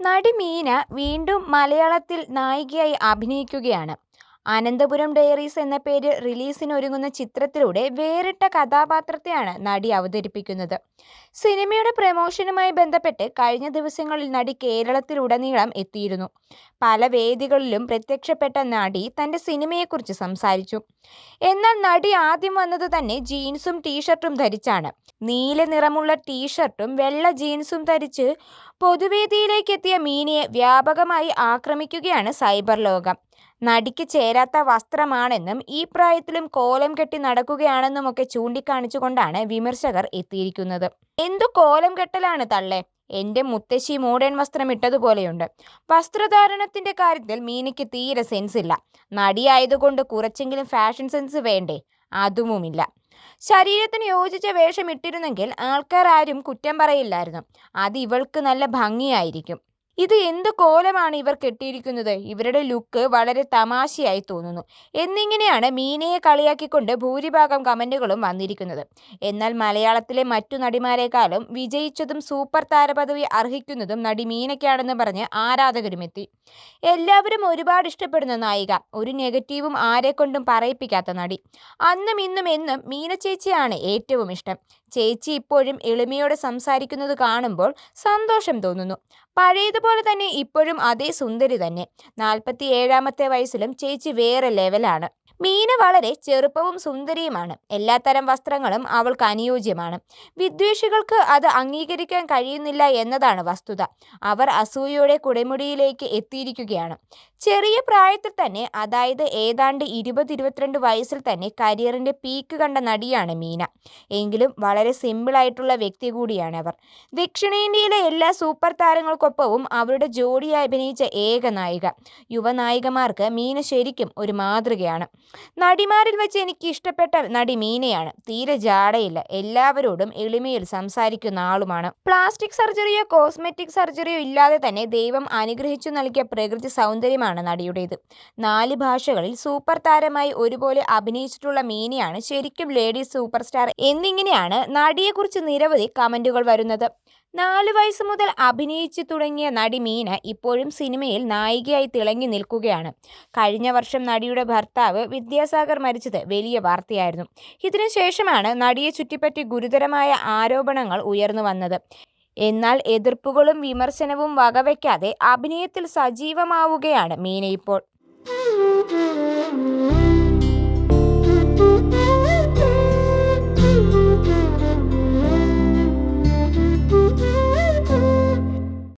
നടി മീന വീണ്ടും മലയാളത്തിൽ നായികയായി അഭിനയിക്കുകയാണ്. അനന്തപുരം ഡയറീസ് എന്ന പേരിൽ റിലീസിനൊരുങ്ങുന്ന ചിത്രത്തിലൂടെ വേറിട്ട കഥാപാത്രത്തെയാണ് നടി അവതരിപ്പിക്കുന്നത്. സിനിമയുടെ പ്രമോഷനുമായി ബന്ധപ്പെട്ട് കഴിഞ്ഞ ദിവസങ്ങളിൽ നടി കേരളത്തിലുടനീളം എത്തിയിരുന്നു. പല വേദികളിലും പ്രത്യക്ഷപ്പെട്ട നടി തന്റെ സിനിമയെക്കുറിച്ച് സംസാരിച്ചു. എന്നാൽ നടി ആദ്യം വന്നത് തന്നെ ജീൻസും ടീഷർട്ടും ധരിച്ചാണ്. നീല നിറമുള്ള ടീഷർട്ടും വെള്ള ജീൻസും ധരിച്ച് പൊതുവേദിയിലേക്കെത്തിയ മീനയെ വ്യാപകമായി ആക്രമിക്കുകയാണ് സൈബർ ലോകം. നടിക്ക് ചേരാത്ത വസ്ത്രമാണെന്നും ഈ പ്രായത്തിലും കോലം കെട്ടി നടക്കുകയാണെന്നും നടക്കുകയാണെന്നുമൊക്കെ ചൂണ്ടിക്കാണിച്ചുകൊണ്ടാണ് വിമർശകർ എത്തിയിരിക്കുന്നത്. എന്തു കോലം കെട്ടലാണ് തള്ളേ. എന്റെ മുത്തശ്ശി മോഡേൺ വസ്ത്രം ഇട്ടതുപോലെയുണ്ട് വസ്ത്രധാരണത്തിന്റെ കാര്യത്തിൽ മീനയ്ക്ക് തീരെ സെൻസ് ഇല്ല നടിയായതുകൊണ്ട് കുറച്ചെങ്കിലും ഫാഷൻ സെൻസ് വേണ്ടേ. അതുവുമില്ല. ശരീരത്തിന് യോജിച്ച വേഷം ഇട്ടിരുന്നെങ്കിൽ ആൾക്കാർ ആരും കുറ്റം പറയില്ലായിരുന്നു. അത് ഇവൾക്ക് നല്ല ഭംഗിയായിരിക്കും. ഇത് എന്ത് കോലമാണ് ഇവർ കെട്ടിയിരിക്കുന്നത്. ഇവരുടെ ലുക്ക് വളരെ തമാശയായി തോന്നുന്നു. എന്നിങ്ങനെയാണ് മീനയെ കളിയാക്കിക്കൊണ്ട് ഭൂരിഭാഗം കമന്റുകളും വന്നിരിക്കുന്നത്. എന്നാൽ മലയാളത്തിലെ മറ്റു നടിമാരെക്കാളും വിജയിച്ചതും സൂപ്പർ താരപദവി അർഹിക്കുന്നതും നടി മീനയ്ക്കാണെന്ന് പറഞ്ഞ് ആരാധകരും എത്തി എല്ലാവരും ഒരുപാട് ഇഷ്ടപ്പെടുന്ന നായിക. ഒരു നെഗറ്റീവും ആരെക്കൊണ്ടും പറയിപ്പിക്കാത്ത നടി. അന്നും ഇന്നും എന്നും മീന ചേച്ചിയാണ് ഏറ്റവും ഇഷ്ടം. ചേച്ചി ഇപ്പോഴും എളിമയോടെ സംസാരിക്കുന്നത് കാണുമ്പോൾ സന്തോഷം തോന്നുന്നു. പഴയതുപോലെ തന്നെ ഇപ്പോഴും അതേ സുന്ദരി തന്നെ. നാൽപ്പത്തി ഏഴാമത്തെ വയസ്സിലും ചേച്ചി വേറെ ലെവലാണ്. മീന വളരെ ചെറുപ്പവും സുന്ദരിയുമാണ്. എല്ലാത്തരം വസ്ത്രങ്ങളും അവൾക്ക് അനുയോജ്യമാണ്. വിദ്വേഷികൾക്ക് അത് അംഗീകരിക്കാൻ കഴിയുന്നില്ല എന്നതാണ് വസ്തുത. അവർ അസൂയയോടെ കുടമുടിയിലേക്ക് എത്തിയിരിക്കുകയാണ്. ചെറിയ പ്രായത്തിൽ തന്നെ അതായത് ഏതാണ്ട് ഇരുപത്-ഇരുപത്തിരണ്ട് വയസ്സിൽ തന്നെ കരിയറിന്റെ പീക്ക് കണ്ട നടിയാണ് മീന. എങ്കിലും വളരെ സിമ്പിളായിട്ടുള്ള വ്യക്തി കൂടിയാണ് അവർ ദക്ഷിണേന്ത്യയിലെ എല്ലാ സൂപ്പർ താരങ്ങൾക്കൊപ്പവും അവരുടെ ജോഡിയായി അഭിനയിച്ച ഏക നായിക. യുവനായികമാർക്ക് മീന ശരിക്കും ഒരു മാതൃകയാണ്. നടിമാരിൽ വെച്ച് എനിക്ക് ഇഷ്ടപ്പെട്ട നടി മീനയാണ്. തീരെ ജാടയില്ല. എല്ലാവരോടും എളിമയിൽ സംസാരിക്കുന്ന ആളുമാണ്. പ്ലാസ്റ്റിക് സർജറിയോ കോസ്മെറ്റിക് സർജറിയോ ഇല്ലാതെ തന്നെ ദൈവം അനുഗ്രഹിച്ചു നൽകിയ പ്രകൃതി സൗന്ദര്യമാണ് നടിയുടേത്. നാല് ഭാഷകളിൽ സൂപ്പർ താരമായി ഒരുപോലെ അഭിനയിച്ചിട്ടുള്ള മീനയാണ് ശരിക്കും ലേഡീസ് സൂപ്പർ സ്റ്റാർ എന്നിങ്ങനെയാണ് നടിയെക്കുറിച്ച് നിരവധി കമന്റുകൾ വരുന്നത്. നാലു വയസ്സ് മുതൽ അഭിനയിച്ചു തുടങ്ങിയ നടി മീന ഇപ്പോഴും സിനിമയിൽ നായികയായി തിളങ്ങി നിൽക്കുകയാണ്. കഴിഞ്ഞ വർഷം നടിയുടെ ഭർത്താവ് വിദ്യാസാഗർ മരിച്ചത് വലിയ വാർത്തയായിരുന്നു. ഇതിനുശേഷമാണ് നടിയെ ചുറ്റിപ്പറ്റി ഗുരുതരമായ ആരോപണങ്ങൾ ഉയർന്നു വന്നത്. എന്നാൽ എതിർപ്പുകളും വിമർശനവും വകവയ്ക്കാതെ അഭിനയത്തിൽ സജീവമാവുകയാണ് മീന ഇപ്പോൾ.